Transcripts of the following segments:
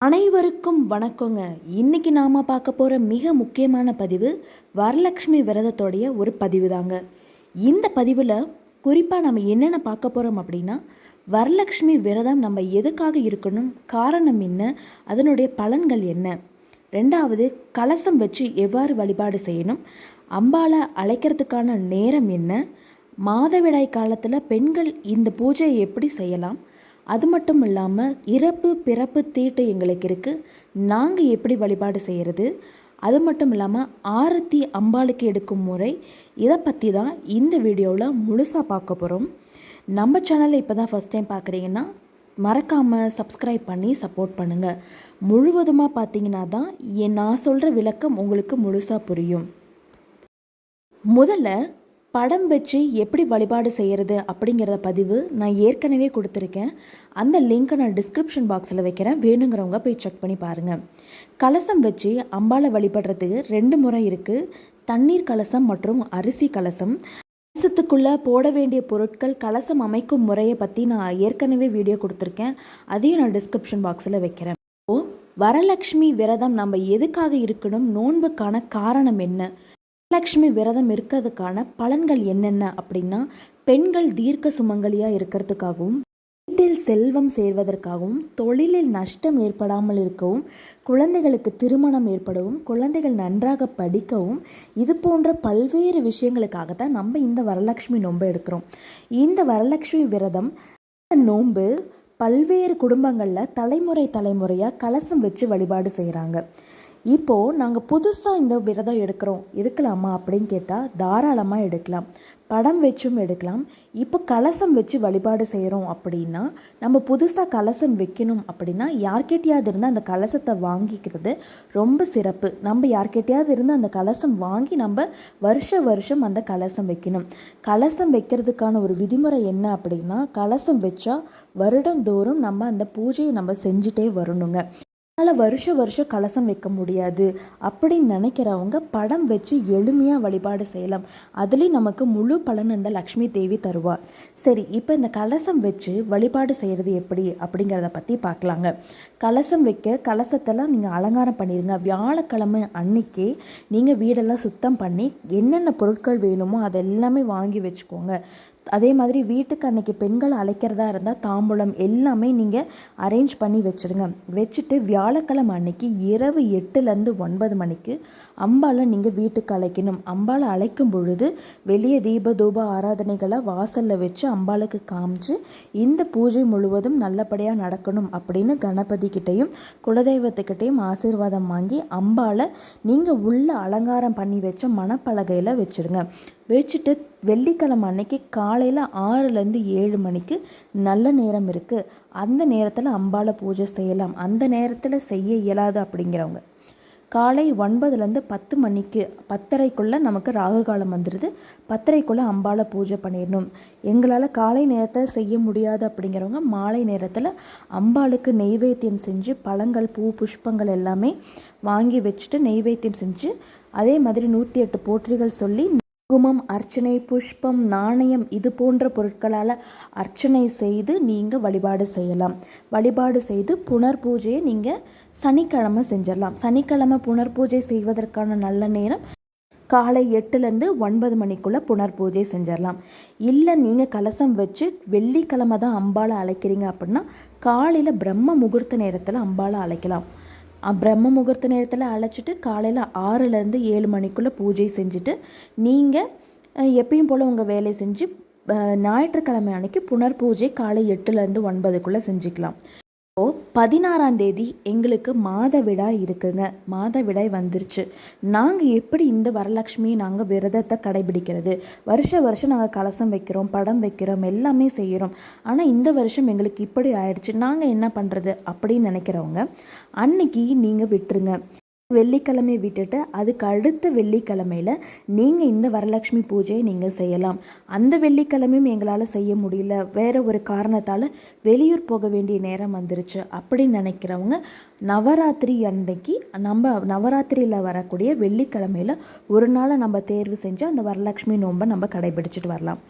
அனைவருக்கும் வணக்கங்க. இன்னைக்கு நாம் பார்க்க போகிற மிக முக்கியமான பதிவு வரலட்சுமி விரதத்தோடைய ஒரு பதிவு தாங்க இந்த பதிவில் குறிப்பாக நம்ம என்னென்ன பார்க்க போகிறோம் அப்படின்னா வரலட்சுமி விரதம் நம்ம எதுக்காக இருக்கணும் காரணம் என்ன அதனுடைய பலன்கள் என்ன? ரெண்டாவது கலசம் வச்சு எவ்வாறு வழிபாடு செய்யணும் அம்பாலை அழைக்கிறதுக்கான நேரம் என்ன மாதவிடாய் காலத்தில் பெண்கள் இந்த பூஜையை எப்படி செய்யலாம் அது மட்டும் இல்லாமல் இறப்பு பிறப்பு தீட்டு எங்களுக்கு இருக்குது நாங்கள் எப்படி வழிபாடு செய்கிறது அது மட்டும் இல்லாமல் ஆரத்தி அம்பாளுக்கு எடுக்கும் முறை. இதை பற்றி தான் இந்த வீடியோவில் முழுசாக பார்க்க போகிறோம் நம்ம சேனலை இப்போ தான் ஃபஸ்ட் டைம் பார்க்குறீங்கன்னா மறக்காமல் சப்ஸ்கிரைப் பண்ணி சப்போர்ட் பண்ணுங்கள் முழுவதுமாக பார்த்தீங்கன்னா தான் என் நான் சொல்கிற விளக்கம் உங்களுக்கு முழுசாக புரியும். முதல்ல படம் வச்சு எப்படி வழிபாடு செய்கிறது அப்படிங்கிறத பதிவு நான் ஏற்கனவே கொடுத்துருக்கேன். அந்த லிங்க்கை நான் டிஸ்கிரிப்ஷன் பாக்ஸில் வைக்கிறேன். வேணுங்கிறவங்க போய் செக் பண்ணி பாருங்கள் கலசம் வச்சு அம்பாளை வழிபடுறதுக்கு ரெண்டு முறை இருக்குது தண்ணீர் கலசம் மற்றும் அரிசி கலசம். கலசத்துக்குள்ளே போட வேண்டிய பொருட்கள் கலசம் அமைக்கும் முறையை பற்றி நான் ஏற்கனவே வீடியோ கொடுத்துருக்கேன். அதையும் நான் டிஸ்கிரிப்ஷன் பாக்ஸில் வைக்கிறேன். ஓ வரலக்ஷ்மி விரதம் நம்ம எதுக்காக இருக்கணும்? நோன்புக்கான காரணம் என்ன? லக்ஷ்மி விரதம் இருக்கிறதுக்கான பலன்கள் என்னென்ன அப்படின்னா பெண்கள் தீர்க்க சுமங்கலியாக இருக்கிறதுக்காகவும் வீட்டில் செல்வம் சேர்வதற்காகவும் தொழிலில் நஷ்டம் ஏற்படாமல் இருக்கவும் குழந்தைகளுக்கு திருமணம் ஏற்படவும் குழந்தைகள் நன்றாக படிக்கவும் இது போன்ற பல்வேறு விஷயங்களுக்காக தான் நம்ம இந்த வரலட்சுமி நோன்பு எடுக்கிறோம். இந்த வரலட்சுமி விரதம் நோன்பு பல்வேறு குடும்பங்களில் தலைமுறை தலைமுறையாக கலசம் வச்சு வழிபாடு செய்கிறாங்க இப்போது நாங்கள் புதுசாக இந்த விரதம் எடுக்கிறோம். எடுக்கலாமா அப்படின்னு கேட்டால் தாராளமாக எடுக்கலாம். படம் வச்சும் எடுக்கலாம். இப்போ கலசம் வச்சு வழிபாடு செய்கிறோம் அப்படின்னா நம்ம புதுசாக கலசம் வைக்கணும் அப்படின்னா யார்கிட்டயாவது இருந்து அந்த கலசத்தை வாங்கிக்கிறது ரொம்ப சிறப்பு. நம்ம யார்கிட்டயாவது இருந்து அந்த கலசம் வாங்கி நம்ம வருஷ வருஷம் அந்த கலசம் வைக்கணும். கலசம் வைக்கிறதுக்கான ஒரு விதிமுறை என்ன அப்படின்னா கலசம் வச்சா வருடந்தோறும் நம்ம அந்த பூஜையை நம்ம செஞ்சுட்டே வரணுங்க. அதனால் வருஷம் வருஷம் கலசம் வைக்க முடியாது அப்படின்னு நினைக்கிறவங்க படம் வச்சு எளிமையாக வழிபாடு செய்யலாம். அதுலேயும் நமக்கு முழு பலன் இந்த லக்ஷ்மி தேவி தருவார் சரி இப்போ இந்த கலசம் வச்சு வழிபாடு செய்கிறது எப்படி அப்படிங்கிறத பற்றி பார்க்கலாங்க கலசம் வைக்க கலசத்தெல்லாம் நீங்கள் அலங்காரம் பண்ணிடுங்க வியாழக்கிழமை அன்னைக்கே நீங்கள் வீடெல்லாம் சுத்தம் பண்ணி என்னென்ன பொருட்கள் வேணுமோ அதெல்லாமே வாங்கி வச்சுக்கோங்க. அதே மாதிரி வீட்டுக்கு அன்னைக்கு பெண்கள் அழைக்கிறதா இருந்தால் தாம்பூலம் எல்லாமே நீங்கள் அரேஞ்ச் பண்ணி வச்சுடுங்க. வச்சுட்டு வியாழக்கிழமை அன்னைக்கு இரவு எட்டுலேருந்து ஒன்பது மணிக்கு அம்பாலை நீங்கள் வீட்டுக்கு அழைக்கணும். அம்பாலை அழைக்கும் பொழுது வெளியே தீப தூப ஆராதனைகளை வாசலில் வச்சு அம்பாளுக்கு காமிச்சு இந்த பூஜை முழுவதும் நல்லபடியாக நடக்கணும் அப்படின்னு கணபதி கிட்டேயும் குலதெய்வத்துக்கிட்டேயும் ஆசீர்வாதம் வாங்கி அம்பாலை நீங்கள் உள்ள அலங்காரம் பண்ணி வச்ச மணப்பலகையில் வச்சுடுங்க. வச்சுட்டு வெள்ளிக்கிழமை அன்னைக்கு காலையில் ஆறுலேருந்து ஏழு மணிக்கு நல்ல நேரம் இருக்குது அந்த நேரத்தில் அம்பால பூஜை செய்யலாம். அந்த நேரத்தில் செய்ய இயலாது அப்படிங்கிறவங்க. காலை ஒன்பதுலேருந்து பத்து மணிக்கு பத்தரைக்குள்ளே நமக்கு ராகு காலம் வந்துடுது பத்தரைக்குள்ளே அம்பால பூஜை பண்ணிடணும். எங்களால் காலை நேரத்தில் செய்ய முடியாது அப்படிங்கிறவங்க மாலை நேரத்தில் அம்பாளுக்கு நெய்வேத்தியம் செஞ்சு பழங்கள் பூ புஷ்பங்கள் எல்லாமே வாங்கி வச்சுட்டு நெய்வேத்தியம் செஞ்சு அதே மாதிரி நூற்றி எட்டு போற்றிகள் சொல்லி குமம் அர்ச்சனை புஷ்பம் நாணயம் இது போன்ற பொருட்களால் அர்ச்சனை செய்து நீங்கள் வழிபாடு செய்யலாம். வழிபாடு செய்து புனர் பூஜையை நீங்கள் சனிக்கிழமை செஞ்சிடலாம். சனிக்கிழமை புனர் பூஜை செய்வதற்கான நல்ல நேரம் காலை எட்டுலேருந்து ஒன்பது மணிக்குள்ளே புனர் பூஜை செஞ்சிடலாம். இல்லை நீங்கள் கலசம் வச்சு வெள்ளிக்கிழமை தான் அம்பாலை அழைக்கிறீங்க அப்படின்னா காலையில் பிரம்ம முகூர்த்த நேரத்தில் அம்பாலை அழைக்கலாம். பிரம்ம முகூர்த்த நேரத்தில் அழைச்சிட்டு காலையில் ஆறுலேருந்து ஏழு மணிக்குள்ளே பூஜை செஞ்சுட்டு நீங்கள் எப்பயும் போல் உங்கள் வேலையை செஞ்சு ஞாயிற்றுக்கிழமை அன்னைக்கு புனர் பூஜை காலை எட்டுலேருந்து ஒன்பதுக்குள்ளே செஞ்சுக்கலாம். இப்போது பதினாறாம் தேதி எங்களுக்கு மாதவிடாய் இருக்குங்க. மாதவிடாய் வந்துருச்சு. நாங்கள் எப்படி இந்த வரலட்சுமியை நாங்கள் விரதத்தை கடைபிடிக்கிறது? வருஷ வருஷம் நாங்கள் கலசம் வைக்கிறோம் படம் வைக்கிறோம் எல்லாமே செய்கிறோம். ஆனால் இந்த வருஷம் எங்களுக்கு இப்படி ஆயிடுச்சு. நாங்கள் என்ன பண்ணுறது அப்படின்னு நினைக்கிறவங்க அன்னைக்கு நீங்கள் விட்டுருங்க. வெள்ளிக்கிழமை விட்டுட்டு அதுக்கு அடுத்த வெள்ளிக்கிழமையில் நீங்கள் இந்த வரலட்சுமி பூஜையை நீங்கள் செய்யலாம். அந்த வெள்ளிக்கிழமையும் எங்களால் செய்ய முடியல. வேறு ஒரு காரணத்தால் வெளியூர் போக வேண்டிய நேரம் வந்துருச்சு அப்படின்னு நினைக்கிறவங்க நவராத்திரி அன்னைக்கு நம்ம நவராத்திரியில் வரக்கூடிய வெள்ளிக்கிழமையில் ஒரு நாளை நம்ம தேர்வு செஞ்சு அந்த வரலட்சுமி நோன்பை நம்ம கடைபிடிச்சிட்டு வரலாம்.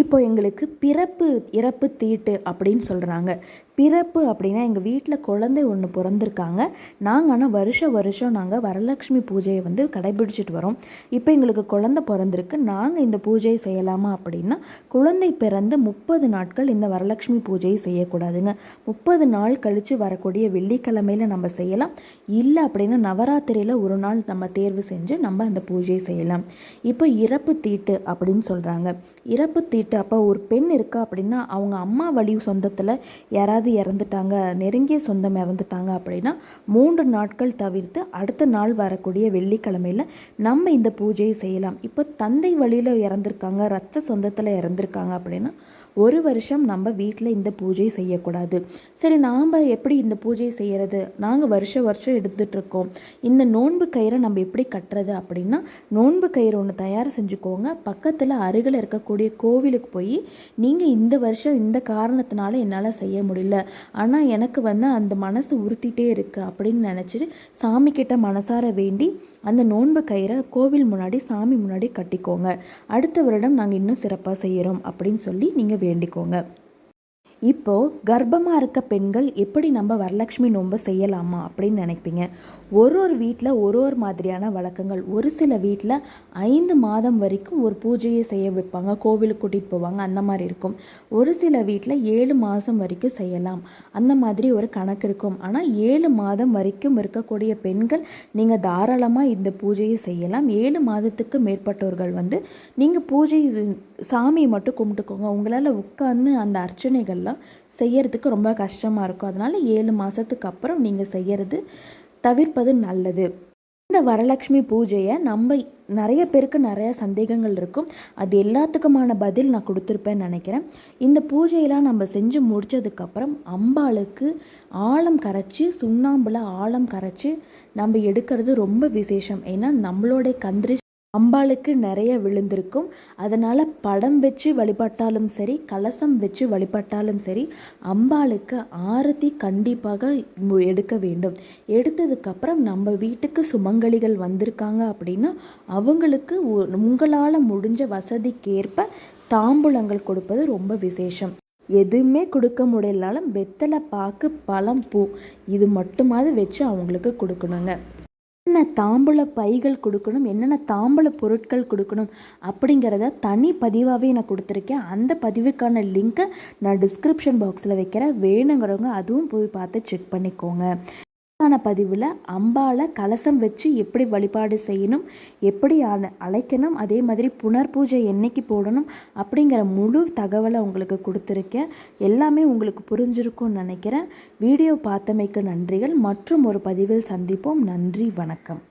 இப்போ எங்களுக்கு பிறப்பு இறப்பு தீட்டு அப்படின்னு சொல்கிறாங்க பிறப்பு அப்படின்னா எங்கள் வீட்டில் குழந்தை ஒன்று பிறந்திருக்காங்க. நாங்கள் ஆனால் வருஷம் வருஷம் நாங்கள் வரலட்சுமி பூஜையை வந்து கடைபிடிச்சிட்டு வரோம். இப்போ எங்களுக்கு குழந்தை பிறந்திருக்கு. நாங்கள் இந்த பூஜையை செய்யலாமா அப்படின்னா குழந்தை பிறந்து முப்பது நாட்கள் இந்த வரலட்சுமி பூஜையை செய்யக்கூடாதுங்க. முப்பது நாள் கழித்து வரக்கூடிய வெள்ளிக்கிழமையில் நம்ம செய்யலாம். இல்லை அப்படின்னா நவராத்திரியில் ஒரு நாள் நம்ம தேர்வு செஞ்சு நம்ம அந்த பூஜையை செய்யலாம். இப்போ இறப்பு தீட்டு அப்படின்னு சொல்கிறாங்க இறப்பு தீட்டு அப்போ ஒரு பெண் இருக்கா அப்படின்னா அவங்க அம்மா வழி சொந்தத்தில் யாராவது இறந்துட்டாங்க நெருங்கிய சொந்தம் இறந்துட்டாங்க அப்படின்னா மூன்று நாட்கள் தவிர்த்து அடுத்த நாள் வரக்கூடிய வெள்ளிக்கிழமையில் நம்ம இந்த பூஜையை செய்யலாம். இப்போ தந்தை வழியில் இறந்துருக்காங்க ரத்த சொந்தத்தில் இறந்துருக்காங்க அப்படின்னா ஒரு வருஷம் நம்ம வீட்டில் இந்த பூஜை செய்யக்கூடாது. சரி நாம் எப்படி இந்த பூஜையை செய்கிறது நாங்கள் வருஷ வருஷம் எடுத்துகிட்ருக்கோம் இந்த நோன்பு கயிறை நம்ம எப்படி கட்டுறது அப்படின்னா நோன்பு கயிறு ஒன்று தயார் செஞ்சுக்கோங்க. பக்கத்தில் அருகில் இருக்கக்கூடிய கோவில் கோவிலுக்கு போய் நீங்கள் இந்த வருஷம் இந்த காரணத்தினால என்னால் செய்ய முடியல. ஆனால் எனக்கு வந்து அந்த மனசு உறுத்திட்டே இருக்குது அப்படின்னு நினச்சிட்டு சாமி கிட்ட மனசார வேண்டி அந்த நோன்பு கயிறை கோவில் முன்னாடி சாமி முன்னாடி கட்டிக்கோங்க. அடுத்த வருடம் நாங்கள் இன்னும் சிறப்பாக செய்கிறோம் அப்படின்னு சொல்லி நீங்கள் வேண்டிக்கோங்க. இப்போது கர்ப்பமாக இருக்க பெண்கள் எப்படி நம்ம வரலட்சுமி நோன்பை செய்யலாமா அப்படின்னு நினைப்பீங்க? ஒரு ஒரு வீட்டில் ஒரு ஒரு மாதிரியான வழக்கங்கள். ஒரு சில வீட்டில் ஐந்து மாதம் வரைக்கும் ஒரு பூஜையை செய்ய வைப்பாங்க. கோவிலுக்கு கூட்டிகிட்டு போவாங்க. அந்த மாதிரி இருக்கும். ஒரு சில வீட்டில் ஏழு மாதம் வரைக்கும் செய்யலாம். அந்த மாதிரி ஒரு கணக்கு இருக்கும். ஆனால் ஏழு மாதம் வரைக்கும் இருக்கக்கூடிய பெண்கள் நீங்கள் தாராளமாக இந்த பூஜையை செய்யலாம். ஏழு மாதத்துக்கு மேற்பட்டவர்கள் வந்து நீங்கள் பூஜை சாமியை மட்டும் கும்பிட்டுக்கோங்க. உங்களால் உட்காந்து அந்த அர்ச்சனைகள்லாம் செய்யறதுக்கு ரொம்ப கஷ்டமாக இருக்கும். அதனால் ஏழு மாதத்துக்கு அப்புறம் நீங்கள் செய்யறது தவிர்ப்பது நல்லது. இந்த வரலட்சுமி பூஜையை நம்ம நிறைய பேருக்கு நிறைய சந்தேகங்கள் இருக்கும். அது எல்லாத்துக்குமான பதில் நான் கொடுத்துருப்பேன்னு நினைக்கிறேன். இந்த பூஜையெல்லாம் நம்ம செஞ்சு முடித்ததுக்கப்புறம் அம்பாளுக்கு ஆழம் கரைச்சி சுண்ணாம்பில் ஆழம் கரைச்சி நம்ம எடுக்கிறது ரொம்ப விசேஷம். ஏன்னா நம்மளோட கந்திரி அம்பாளுக்கு நிறைய விழுந்திருக்கும். அதனால் படம் வச்சு வழிபட்டாலும் சரி கலசம் வச்சு வழிபட்டாலும் சரி அம்பாளுக்கு ஆரத்தி கண்டிப்பாக எடுக்க வேண்டும். எடுத்ததுக்கப்புறம் நம்ம வீட்டுக்கு சுமங்கலிகள் வந்திருக்காங்க அப்படின்னா அவங்களுக்கு உங்களால் முடிஞ்ச வசதிக்கேற்ப தாம்பூலங்கள் கொடுப்பது ரொம்ப விசேஷம். எதுவுமே கொடுக்க முடியலனாலும் வெத்தலை பாக்கு பழம் பூ இது மட்டுமாவது வச்சு அவங்களுக்கு கொடுக்கணுங்க. என்னென்ன தாம்பூல பைகள் கொடுக்கணும் என்னென்ன தாம்பூல பொருட்கள் கொடுக்கணும் அப்படிங்கிறத தனி பதிவாகவே நான் கொடுத்துருக்கேன். அந்த பதிவுக்கான லிங்க்கை நான் டிஸ்கிரிப்ஷன் பாக்ஸில் வைக்கிறேன். வேணுங்கிறவங்க அதுவும் போய் பார்த்து செக் பண்ணிக்கோங்க. ஆன பதிவில் அம்பால கலசம் வச்சு எப்படி வழிபாடு செய்யணும் எப்படி அழைக்கணும் அதே மாதிரி புனர் பூஜை என்னைக்கு போடணும் அப்படிங்கிற முழு தகவலை உங்களுக்கு கொடுத்துருக்கேன். எல்லாமே உங்களுக்கு புரிஞ்சிருக்கும்னு நினைக்கிறேன். வீடியோ பார்த்தமைக்கு நன்றிகள். மற்றும் ஒரு பதிவில் சந்திப்போம். நன்றி வணக்கம்.